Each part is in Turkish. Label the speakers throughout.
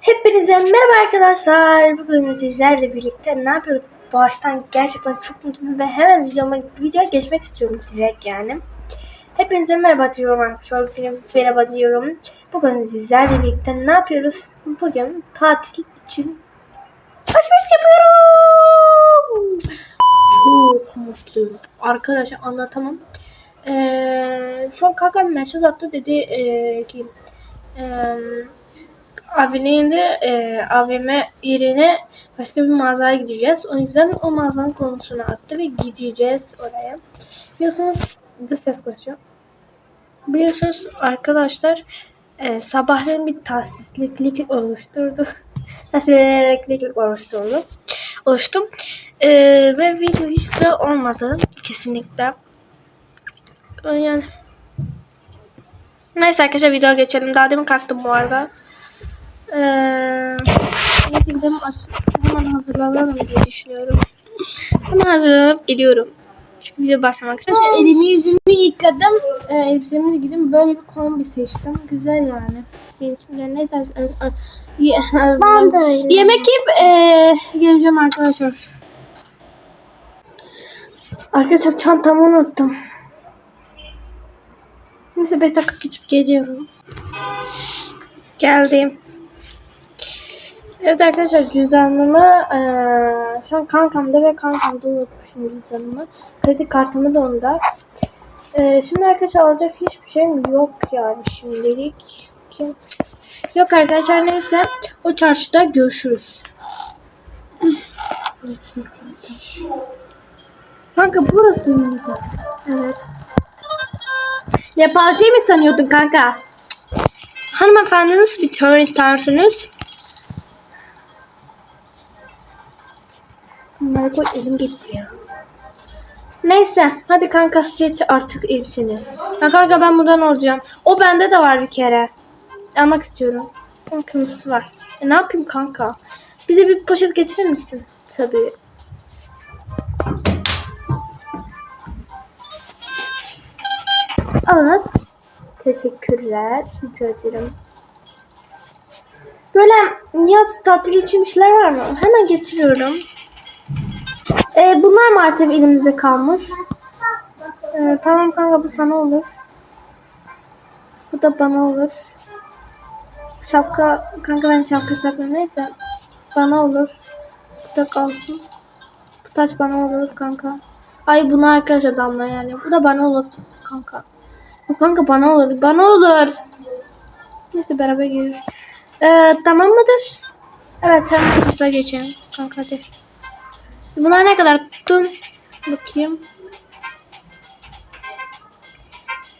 Speaker 1: Hepinize merhaba arkadaşlar. Bugün sizlerle birlikte ne yapıyoruz? Baştan gerçekten çok mutluyum ve hemen videoma, videoya geçmek istiyorum direkt yani. Hepinize merhaba diyorum arkadaşlar. Benim merhaba diyorum. Bugün sizlerle birlikte ne yapıyoruz? Bugün tatil için alışveriş yapıyorum. Çok mutluyum. Arkadaşlar anlatamam. Ee, şu an kankam mesaj attı dedi ee, ki ee, AVM'nin de e, AVM yerine başka bir mağazaya gideceğiz. O yüzden o mağazanın konusunu attı ve gideceğiz oraya. Biliyorsunuz dış ses konuşuyor. Biliyorsunuz arkadaşlar e, sabahleyin bir tahsisliklik oluşturdu. Tahsisliklik oluşturdu. Oluştum. E, ve video hiç güzel olmadı. Kesinlikle. Yani Neyse arkadaşlar video geçelim. Daha demin kalktım bu arada. Ee, hemen hazırlanalım diye düşünüyorum. Hemen hazırlanıp geliyorum. Çünkü video başlamak için. Arkadaşlar elimi yüzümü yıkadım. Ee, elbisemi de giydim. Böyle bir kombi seçtim. Güzel yani. Benim için de neyse.
Speaker 2: Ben de öyle.
Speaker 1: Yemek yiyip ee, geleceğim arkadaşlar. Arkadaşlar çantamı unuttum. Neyse 5 dakika geçip geliyorum. Geldim. Evet arkadaşlar cüzdanımı eee şu an kankamda ve kankamda unutmuşum cüzdanımı. Kredi kartımı da onda. Eee, şimdi arkadaşlar alacak hiçbir şeyim yok yani şimdilik. Kim? Yok arkadaşlar neyse o çarşıda görüşürüz. Kanka burası mıydı? Evet. Nepal şey mi sanıyordun kanka? Hanımefendiniz bir turn isterseniz. Bunları koy elim gitti ya. Neyse hadi kanka seç artık elbiseni. Ya kanka ben buradan alacağım. O bende de var bir kere. Almak istiyorum. Bunun kırmızısı var. E, ne yapayım kanka? Bize bir poşet getirir misin? Tabii. Alınız. Teşekkürler. Rica ederim. Böyle yaz tatili için bir şeyler var mı? Hemen getiriyorum. Ee, bunlar maalesef elimizde kalmış. Ee, tamam kanka bu sana olur. Bu da bana olur. Şapka, kanka ben şapka takmıyorum neyse. Bana olur. Bu da kalsın. Bu taç bana olur kanka. Ay bunu arkadaşlar damla yani. Bu da bana olur kanka. Bu kanka bana olur. Bana olur. Neyse beraber gireriz. Ee, tamam mıdır? Evet hemen kısa geçelim. Kanka hadi. Bunlar ne kadar tuttum? Bakayım.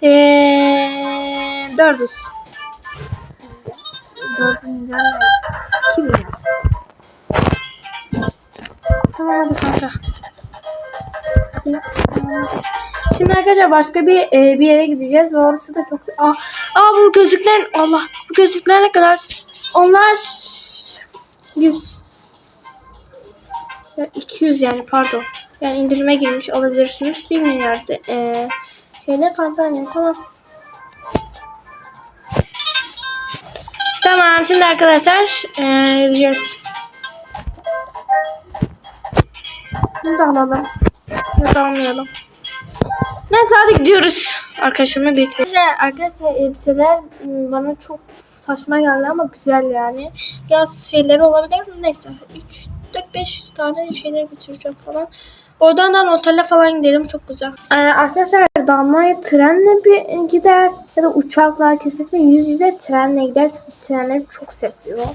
Speaker 1: Eee 400. 400 milyar. Şimdi arkadaşlar başka bir e, bir yere gideceğiz ve orası da çok... Aa, aa bu gözlükler... Allah! Bu gözlükler ne kadar? Onlar... 100. Ya 200 yani pardon. Yani indirime girmiş olabilirsiniz. 1 milyardı. E, şeyle kampanya tamam. Tamam şimdi arkadaşlar e, gideceğiz. Bunu da alalım. Ya da almayalım. Neyse hadi gidiyoruz. Arkadaşımla birlikte. Arkadaşlar, arkadaşlar elbiseler ım, bana çok saçma geldi ama güzel yani. Yaz şeyleri olabilir mi? Neyse. 3, 4, 5 tane şeyler götüreceğim falan. Oradan da otele falan gidelim. Çok güzel. Ee, arkadaşlar Damla'ya trenle bir gider ya da uçakla kesinlikle yüz yüze trenle gider. Çünkü trenleri çok seviyor.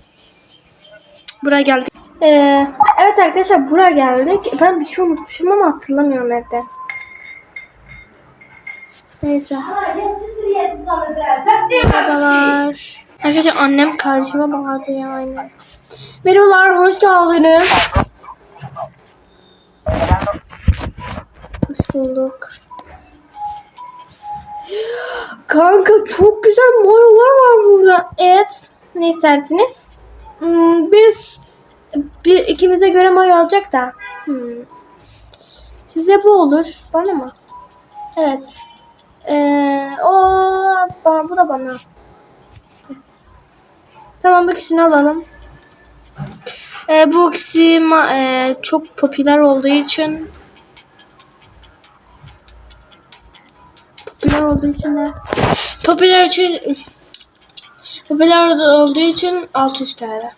Speaker 1: Buraya geldik. Ee, evet arkadaşlar buraya geldik. Ben bir şey unutmuşum ama hatırlamıyorum evde. Neyse. Merhabalar. Arkadaşlar annem karşıma bağırdı ya aynen. Merhabalar hoş geldiniz. Hoş bulduk. Kanka çok güzel mayolar var burada. Evet. Ne istersiniz? Hmm, biz bir, ikimize göre mayo alacak da. Hmm. Size bu olur. Bana mı? Evet. Ee, o bu da bana. Evet. Tamam bu ikisini alalım. Ee, bu ma- e, çok popüler olduğu için popüler olduğu için de popüler için popüler olduğu için 600 TL.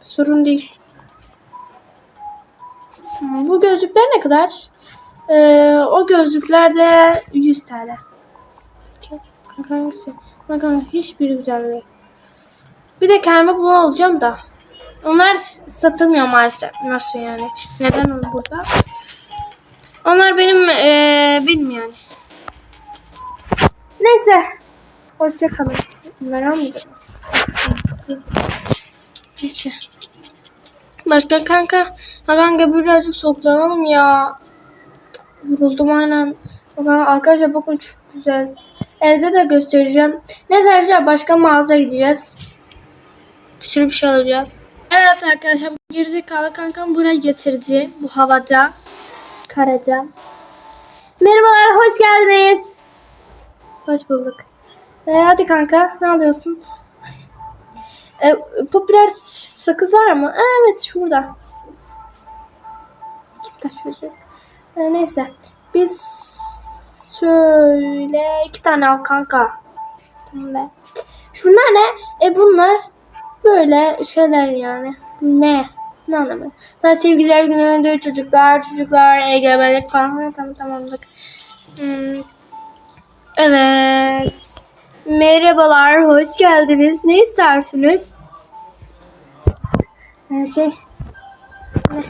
Speaker 1: Sorun değil. Hmm, Bu gözlükler ne kadar? Ee, o gözlükler de 100 TL. Hangisi? Kanka hiçbiri güzel değil. Bir de kendime bunu alacağım da. Onlar satılmıyor maalesef. Nasıl yani? Neden o burada? Onlar benim ee, bilmiyorum. Neyse. Hoşçakalın. Ben almayacağım. Neyse. Başka kanka. Ha kanka birazcık soklanalım ya. Yoruldum aynen. Bakın arkadaşlar bakın çok güzel. Evde de göstereceğim. Neyse arkadaşlar başka mağaza gideceğiz. Bir sürü bir şey alacağız. Evet arkadaşlar gerizekalı kankam buraya getirdi. Bu havada. Karaca. Merhabalar hoş geldiniz. Hoş bulduk. Ee, hadi kanka ne alıyorsun? Ee, popüler sakız var mı? Aa, evet şurada. Kim taşıyacak? Ee, neyse. Biz şöyle iki tane al kanka. Tamam. Şunlar ne? E bunlar böyle şeyler yani. Ne? Ne anlamı? Ben sevgililer gününde çocuklar, çocuklar, egemenlik falan. Tamam tamamlık. Hmm. Evet. Merhabalar, hoş geldiniz. Ne istersiniz? Şey. Ne?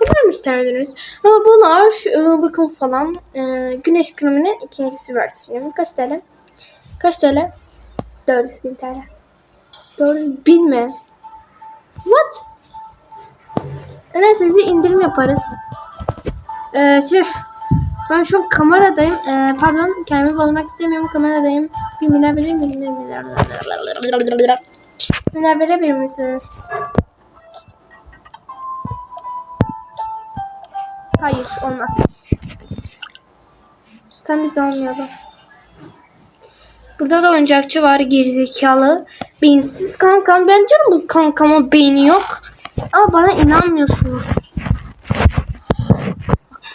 Speaker 1: Bunlar mı isterdiniz? Ama bunlar e, bakın falan e, güneş kreminin ikincisi versiyonu. Kaç TL? Kaç TL? 400 bin TL. 400 bin mi? What? Neyse size indirim yaparız. Ee, şey, ben şu an kameradayım. Ee, pardon kendimi bozmak istemiyorum. Kameradayım. Bir milyar? Bir milyar. Milyar verebilir misiniz? Hayır olmaz. Tam biz olmayalım. Burada da oyuncakçı var gerizekalı. Beyinsiz kankam. Ben canım bu kankamın beyni yok. Ama bana inanmıyorsunuz.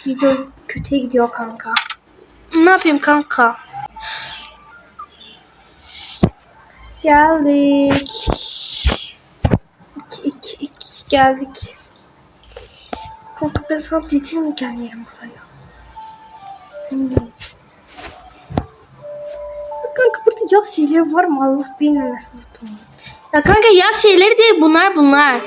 Speaker 1: Video kötü gidiyor kanka. Ne yapayım kanka? Geldik. İki, iki, iki, geldik. Kanka ben sana dedim mi gelmeyelim buraya? Hmm. Kanka burada yaz şeyleri var mı? Allah bilir nasıl unuttum. Ya kanka yaz şeyleri değil bunlar bunlar.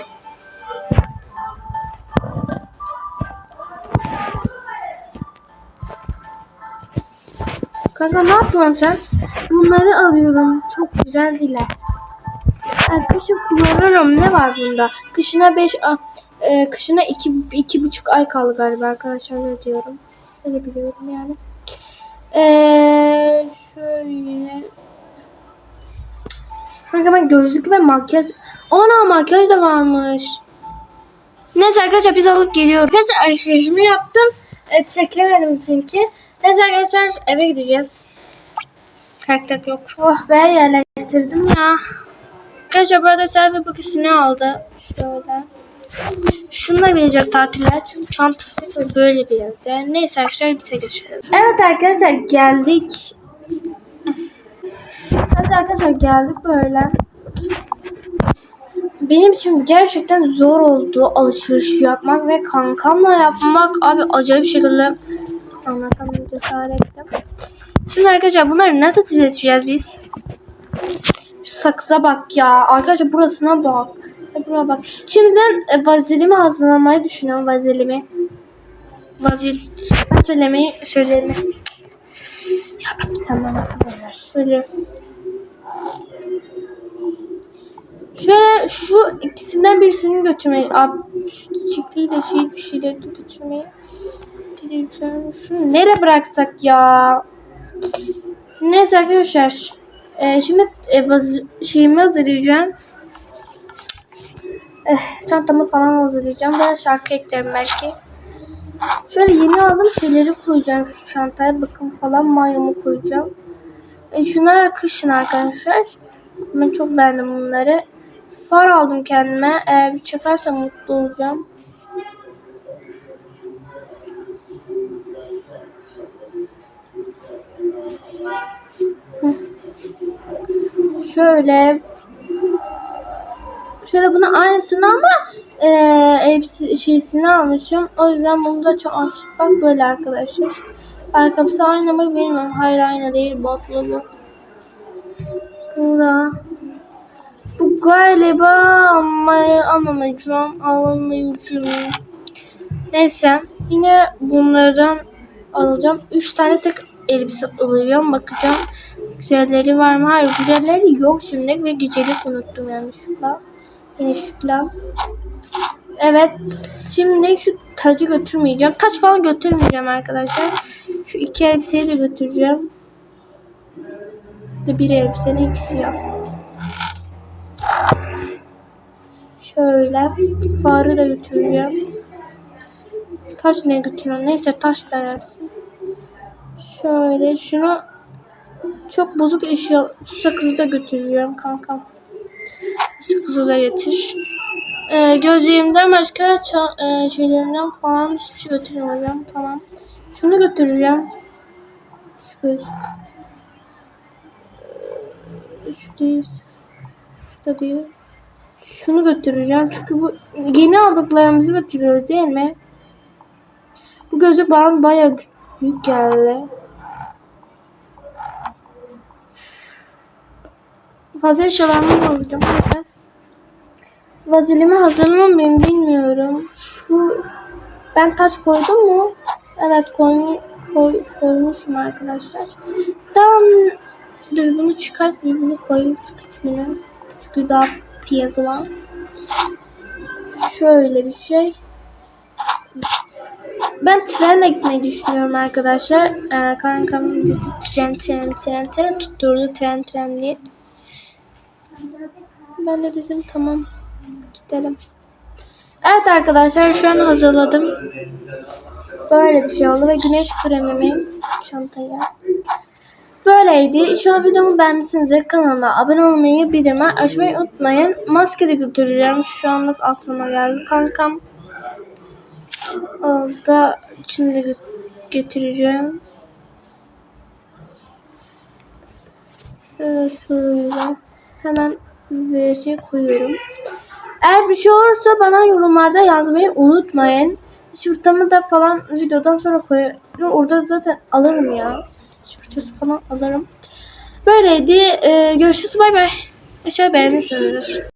Speaker 1: Kanka ne yapıyorsun sen? Bunları alıyorum. Çok güzel diler. Ya kışın kullanırım. Ne var bunda? Kışına 5 e, kışına 2 iki, iki buçuk ay kaldı galiba arkadaşlar öyle diyorum. Öyle biliyorum yani. Eee şöyle Kanka ben gözlük ve makyaj Ana makyaj da varmış. Neyse arkadaşlar biz alıp geliyoruz. Arkadaşlar alışverişimi yaptım. E, çekemedim çünkü. Neyse arkadaşlar eve gideceğiz. Karakter yok. Oh be yerleştirdim ya. Arkadaşlar burada selfie bakısını aldı. Şöyle. Şununla gelecek tatiller çünkü çantası böyle bir evde. Neyse arkadaşlar bize geçelim. Evet arkadaşlar geldik. Evet arkadaşlar geldik böyle. Benim için gerçekten zor oldu alışveriş yapmak ve kankamla yapmak abi acayip şekilde anlatamam cesaretim. Şimdi arkadaşlar bunları nasıl düzelteceğiz biz? Şu sakıza bak ya. Arkadaşlar burasına bak. E, Buraya bak. Şimdiden e, vazelimi hazırlamayı düşünüyorum. Vazelimi. Vazil. Ben söylemeyi söylerim. Ya ver? Söyle. Şöyle şu ikisinden birisini götürmeyi. Abi şu çiftliği de şey bir şeyleri de götürmeyi. Şunu nereye bıraksak ya? Neyse arkadaşlar. Ee, şimdi e, vaz- şeyimi hazırlayacağım. Eh, çantamı falan hazırlayacağım. Ben şarkı eklerim belki. Şöyle yeni aldığım şeyleri koyacağım şu çantaya. Bakın falan mayomu koyacağım. E, şunlar kışın arkadaşlar. Ben çok beğendim bunları. Far aldım kendime. Eğer bir çıkarsa mutlu olacağım. Şöyle şöyle buna aynısını ama e, elbise şeysini almışım. O yüzden bunu da çok bak böyle arkadaşlar. Ayakkabısı aynı mı bilmiyorum. Hayır aynı değil. Botlu bu. Bu da. Bu galiba ama alamayacağım. Alamayacağım. Neyse. Yine bunlardan alacağım. 3 tane tek elbise alacağım. Bakacağım. Güzelleri var mı? Hayır güzelleri yok şimdi ve gecelik unuttum yanlışlıkla. Yine şükla. Evet şimdi şu tacı götürmeyeceğim. Taç falan götürmeyeceğim arkadaşlar. Şu iki elbiseyi de götüreceğim. De bir elbisenin ikisi ya. Şöyle farı da götüreceğim. Taş ne götürüyorum? Neyse taş da gelsin. Şöyle şunu çok bozuk eşya sakızı da götüreceğim kankam. Sakızı da getir. Ee, gözlüğümden başka e, şeylerimden falan hiçbir şey. Tamam. Şunu götüreceğim. Şu göz. Ee, Şu değil. Şu da değil. Şunu götüreceğim. Çünkü bu yeni aldıklarımızı götürüyoruz değil mi? Bu gözlük bana bayağı büyük geldi. Fazla eşyalarımı alacağım. Evet. Vazilimi hazırlamayayım bilmiyorum. Şu ben taç koydum mu? Evet koy, koy, koymuşum arkadaşlar. Tamam. Dur bunu çıkart bunu koyayım şu. Küçüğü daha yazılan. Şöyle bir şey. Ben trenle gitmeyi düşünüyorum arkadaşlar. Ee, kankam dedi tren tren tren tren tutturdu tren tren diye. Ben de dedim tamam gidelim. Evet arkadaşlar şu an hazırladım. Böyle bir şey oldu ve güneş kremimi çantaya. Böyleydi. İnşallah videomu beğenmişsinizdir. Kanalıma abone olmayı, bildirimi açmayı unutmayın. Maske de götüreceğim. Şu anlık aklıma geldi. Kankam da şimdi getireceğim. Şöyle şuraya hemen VS'ye koyuyorum. Eğer bir şey olursa bana yorumlarda yazmayı unutmayın. Şurtamı da falan videodan sonra koyuyorum. Orada zaten alırım ya. Şurtası falan alırım. Böyleydi. Ee, görüşürüz. Bay bay. İnşallah beğenmişsinizdir.